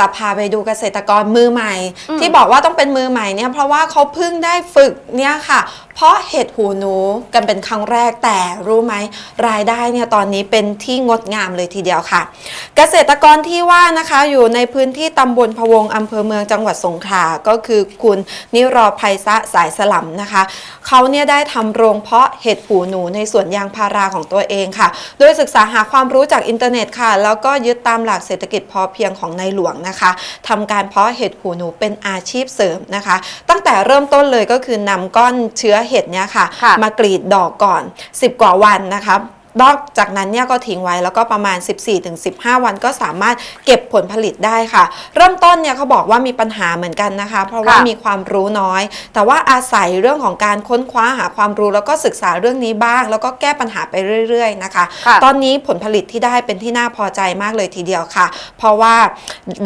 จะพาไปดูเกษตรกรมือใหม่อืมที่บอกว่าต้องเป็นมือใหม่เนี่ยเพราะว่าเขาเพิ่งได้ฝึกเนี่ยค่ะ เพราะเห็ดหูหนูกันเป็นครั้งแรกแต่รู้ไหมรายได้เนี่ยตอนนี้เป็นที่งดงามเลยทีเดียวค่ะ เกษตรกรที่ว่านะคะอยู่ในพื้นที่ตำบลพะวงอำเภอเมืองจังหวัดสงขลาก็คือคุณนิรอภัยซะสายสลัมนะคะเขาเนี่ยได้ทำโรงเพาะเห็ดหูหนูในสวนยางพาราของตัวเองค่ะ โดยศึกษาหาความรู้จากอินเทอร์เน็ตค่ะ แล้วก็ยึดตามหลักเศรษฐกิจพอเพียงของในหลวงนะคะทำการเพาะเห็ดหูหนูเป็นอาชีพเสริมนะคะ ตั้งแต่เริ่มต้นเลยก็คือนำก้อนเชื้อเห็ดเนี่ยค่ะค่ะมากรีดดอกก่อน 10 กว่าวันนะคะ นอกจากนั้นเนี่ยก็ทิ้งไว้แล้วก็ประมาณ 14-15 วันก็สามารถเก็บผลผลิตได้ค่ะ เริ่มต้นเนี่ยเขาบอกว่ามีปัญหาเหมือนกันนะคะ เพราะว่าค่ะมีความรู้น้อย แต่ว่าอาศัยเรื่องของการค้นคว้าหาความรู้แล้วก็ศึกษาเรื่องนี้บ้าง แล้วก็แก้ปัญหาไปเรื่อย ๆ นะคะค่ะตอนนี้ผลผลิตที่ได้เป็นที่น่าพอใจมากเลยทีเดียวค่ะ เพราะว่า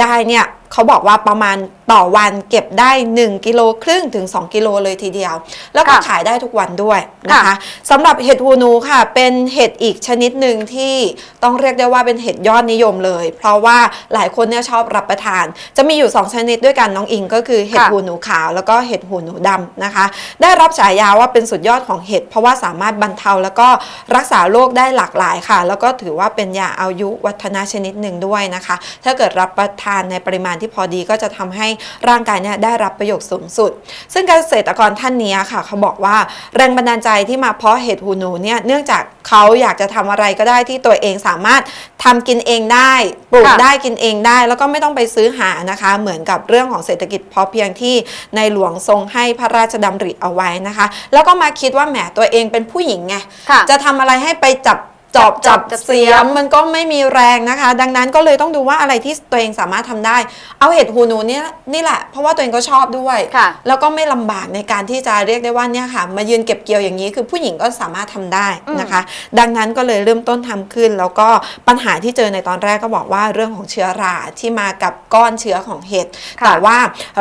ได้เนี่ยเขาบอกว่าประมาณต่อวันเก็บได้ 1 กิโลครึ่งถึง 2 กิโลเลยทีเดียว แล้วก็ค่ะขายได้ทุกวันด้วยนะคะค่ะสำหรับเห็ดหูหนูค่ะ เป็นเห็ดอีกชนิดหนึ่งที่ต้องเรียกได้ว่าเป็นเห็ดยอดนิยมเลย เพราะว่าหลายคนเนี่ยชอบรับประทาน จะมีอยู่ 2 ชนิดด้วยกันน้องอิงก็คือเห็ดค่ะ หูหนูขาวแล้วก็เห็ดหูหนูดำนะคะ ได้รับฉายาว่าเป็นสุดยอดของเห็ดเพราะว่าสามารถบรรเทาแล้วก็รักษาโรคได้หลากหลายค่ะ แล้วก็ถือว่าเป็นยาอายุวัฒนะชนิดหนึ่งด้วยนะคะ ถ้าเกิดรับประทานในปริมาณที่พอดีก็จะทำให้ร่างกายเนี่ยได้รับประโยชน์สูงสุด ซึ่งเกษตรกรท่านนี้ค่ะ เขาบอกว่าแรงบันดาลใจที่มาเพาะเห็ดหูหนูเนี่ยเนื่องจากเขาอยากจะทำอะไรก็ได้ที่ตัวเองสามารถทำกินเองได้ปลูกค่ะได้กินเองได้ แล้วก็ไม่ต้องไปซื้อหานะคะ เหมือนกับเรื่องของเศรษฐกิจพอเพียงที่ในหลวงทรงให้พระราชดำริเอาไว้นะคะ แล้วก็มาคิดว่าแหมตัวเองเป็นผู้หญิงไงค่ะจะทำอะไรให้ไปจับ จอบจัจับบจับเสียมมันก็ไม่มีแรงนะคะ ดังนั้นก็เลยต้องดูว่าอะไรที่ตัวเองสามารถทำได้ เอาเห็ดหูหนูเนี่ยนี่แหละ เพราะว่าตัวเองก็ชอบด้วยค่ะแล้วก็ไม่ลำบากในการที่จะเรียกได้ว่าเนี่ยค่ะ มายืนเก็บเกี่ยวอย่างนี้ คือผู้หญิงก็สามารถทำได้นะคะ ดังนั้นก็เลยเริ่มต้นทำขึ้น แล้วก็ปัญหาที่เจอในตอนแรกก็บอกว่าเรื่องของเชื้อราที่มากับก้อนเชื้อของเห็ดค่ะแต่ว่า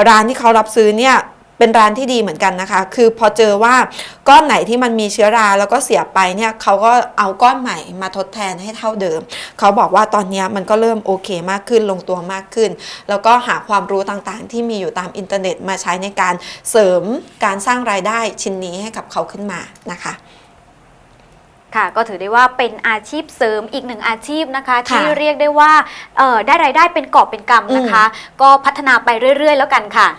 ร้านที่เขารับซื้อเนี่ย เป็นร้านที่ดีเหมือนกันนะคะ คือพอเจอว่าก้อนไหนที่มันมีเชื้อราแล้วก็เสียไปเนี่ยเขาก็เอาก้อนใหม่มาทดแทนให้เท่าเดิม เขาบอกว่าตอนเนี้ยมันก็เริ่มโอเคมากขึ้นลงตัวมากขึ้น แล้วก็หาความรู้ต่างๆ ที่มีอยู่ตามอินเทอร์เน็ตมาใช้ในการเสริมการสร้างรายได้ชิ้นนี้ให้กับเขาขึ้นมานะคะค่ะก็ถือได้ว่าเป็นอาชีพเสริมอีกหนึ่งอาชีพนะคะค่ะที่เรียกได้ว่าเอ่อได้รายได้เป็นกอบเป็นกำนะคะ ก็พัฒนาไปเรื่อย ๆ แล้วกันค่ะ